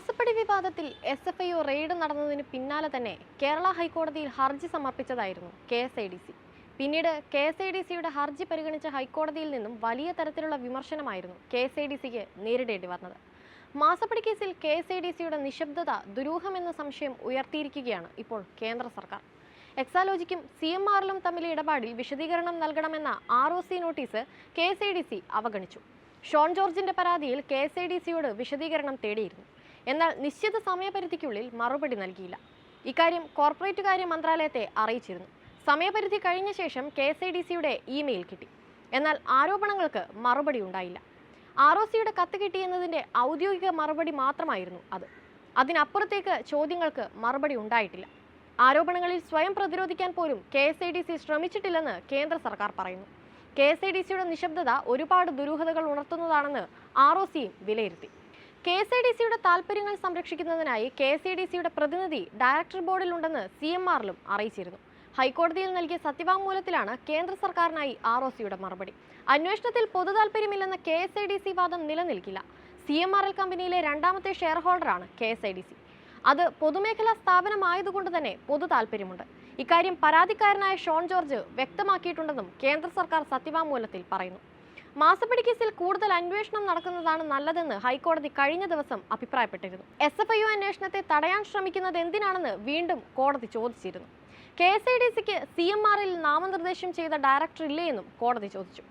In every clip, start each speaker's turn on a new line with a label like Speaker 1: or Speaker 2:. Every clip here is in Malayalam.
Speaker 1: മാസപ്പടി വിവാദത്തിൽ എസ് എഫ് ഐ റെയ്ഡ് നടന്നതിന് പിന്നാലെ തന്നെ കേരള ഹൈക്കോടതിയിൽ ഹർജി സമർപ്പിച്ചതായിരുന്നു K S I D C. പിന്നീട് കെ എസ് ഐ ഡി സിയുടെ ഹർജി പരിഗണിച്ച ഹൈക്കോടതിയിൽ നിന്നും വലിയ തരത്തിലുള്ള വിമർശനമായിരുന്നു കെ എസ് ഐ ഡി സിക്ക് നേരിടേണ്ടി വന്നത്. മാസപ്പടി കേസിൽ കെ എസ് ഐ ഡി സിയുടെ നിശബ്ദത ദുരൂഹമെന്ന സംശയം ഉയർത്തിയിരിക്കുകയാണ് ഇപ്പോൾ കേന്ദ്ര സർക്കാർ. എക്സാലോജിക്കും സി എം ആറിലും തമ്മിലെ ഇടപാടിൽ വിശദീകരണം നൽകണമെന്ന R O C notice K S I D C അവഗണിച്ചു. ഷോൺ ജോർജിന്റെ പരാതിയിൽ കെ എസ് ഐ ഡി സിയോട് വിശദീകരണം തേടിയിരുന്നു. എന്നാൽ നിശ്ചിത സമയപരിധിക്കുള്ളിൽ മറുപടി നൽകിയില്ല. ഇക്കാര്യം കോർപ്പറേറ്റ് കാര്യ മന്ത്രാലയത്തെ അറിയിച്ചിരുന്നു. സമയപരിധി കഴിഞ്ഞ ശേഷം കെ എസ് ഐ ഡി സിയുടെ ഇമെയിൽ കിട്ടി. എന്നാൽ ആരോപണങ്ങൾക്ക് മറുപടി ഉണ്ടായില്ല. ആർ ഒ സിയുടെ കത്ത് കിട്ടിയെന്നതിന്റെ ഔദ്യോഗിക മറുപടി മാത്രമായിരുന്നു അത്. അതിനപ്പുറത്തേക്ക് ചോദ്യങ്ങൾക്ക് മറുപടി ഉണ്ടായിട്ടില്ല. ആരോപണങ്ങളിൽ സ്വയം പ്രതിരോധിക്കാൻ പോലും K S I D C ശ്രമിച്ചിട്ടില്ലെന്ന് കേന്ദ്ര സർക്കാർ പറയുന്നു. കെ എസ് ഐ ഡി സിയുടെ നിശബ്ദത ഒരുപാട് ദുരൂഹതകൾ ഉണർത്തുന്നതാണെന്ന് ആർ ഒ സിയും വിലയിരുത്തി. കെ എസ് ഐ ഡി സിയുടെ താൽപ്പര്യങ്ങൾ സംരക്ഷിക്കുന്നതിനായി കെ എസ് ഐ ഡി സിയുടെ പ്രതിനിധി ഡയറക്ടർ ബോർഡിലുണ്ടെന്ന് സി എം ആറിലും അറിയിച്ചിരുന്നു. ഹൈക്കോടതിയിൽ നൽകിയ സത്യവാങ്മൂലത്തിലാണ് കേന്ദ്ര സർക്കാരിനായി ആർ ഒ സിയുടെ മറുപടി. അന്വേഷണത്തിൽ പൊതു താൽപ്പര്യമില്ലെന്ന K S I D C വാദം നിലനിൽക്കില്ല. സി എം ആർ എൽ കമ്പനിയിലെ രണ്ടാമത്തെ share ഹോൾഡറാണ് K S I D C. അത് പൊതുമേഖലാ സ്ഥാപനമായതുകൊണ്ട് തന്നെ പൊതു താൽപ്പര്യമുണ്ട്. ഇക്കാര്യം പരാതിക്കാരനായ ഷോൺ ജോർജ് വ്യക്തമാക്കിയിട്ടുണ്ടെന്നും കേന്ദ്ര സർക്കാർ സത്യവാങ്മൂലത്തിൽ പറയുന്നു. മാസപ്പടി കേസിൽ കൂടുതൽ അന്വേഷണം നടക്കുന്നതാണ് നല്ലതെന്ന് ഹൈക്കോടതി കഴിഞ്ഞ ദിവസം അഭിപ്രായപ്പെട്ടിരുന്നു. എസ് എഫ് ഐ അന്വേഷണത്തെ തടയാൻ ശ്രമിക്കുന്നത് എന്തിനാണെന്ന് വീണ്ടും കോടതി ചോദിച്ചിരുന്നു. കെ എസ് ഐ ഡി സിക്ക് സി എം ആറിൽ നാമനിർദ്ദേശം ചെയ്ത ഡയറക്ടർ ഇല്ലേ എന്നും കോടതി ചോദിച്ചു.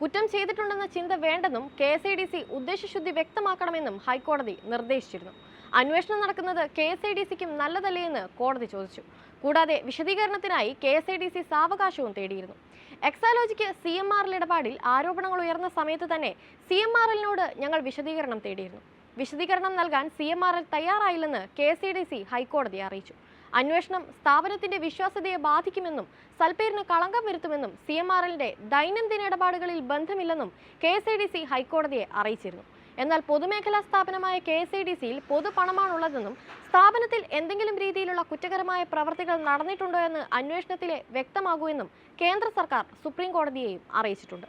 Speaker 1: കുറ്റം ചെയ്തിട്ടുണ്ടെന്ന ചിന്ത വേണ്ടെന്നും K S I D C ഉദ്ദേശശുദ്ധി വ്യക്തമാക്കണമെന്നും ഹൈക്കോടതി നിർദ്ദേശിച്ചിരുന്നു. അന്വേഷണം നടക്കുന്നത് കെ എസ് ഐ ഡി സിക്കും നല്ലതല്ലേ എന്ന് കോടതി ചോദിച്ചു. കൂടാതെ വിശദീകരണത്തിനായി K S I D C സാവകാശവും തേടിയിരുന്നു. എക്സാലോജിക്ക് സി എം ആറിൽ ഇടപാടിൽ ആരോപണങ്ങൾ ഉയർന്ന സമയത്ത് തന്നെ സി എം ആർ ഞങ്ങൾ വിശദീകരണം തേടിയിരുന്നു. വിശദീകരണം നൽകാൻ സി എം ആർ എൽ തയ്യാറായില്ലെന്ന് കെ സി ഡി സി ഹൈക്കോടതിയെ അറിയിച്ചു. അന്വേഷണം സ്ഥാപനത്തിന്റെ വിശ്വാസ്യതയെ ബാധിക്കുമെന്നും സൽപ്പേരിന് കളങ്കം വരുത്തുമെന്നും സി എം ആർ ദൈനംദിന ഇടപാടുകളിൽ ബന്ധമില്ലെന്നും കെ ഐ ഡി സി ഹൈക്കോടതിയെ അറിയിച്ചിരുന്നു. എന്നാൽ പൊതുമേഖലാ സ്ഥാപനമായ കെ എസ് ഇ ഡി സിയിൽ പൊതുപണമാണുള്ളതെന്നും സ്ഥാപനത്തിൽ എന്തെങ്കിലും രീതിയിലുള്ള കുറ്റകരമായ പ്രവർത്തികൾ നടന്നിട്ടുണ്ടോ എന്ന് അന്വേഷണത്തിലെ വ്യക്തമാകൂ എന്നും കേന്ദ്ര സർക്കാർ സുപ്രീം കോടതിയെയും അറിയിച്ചിട്ടുണ്ട്.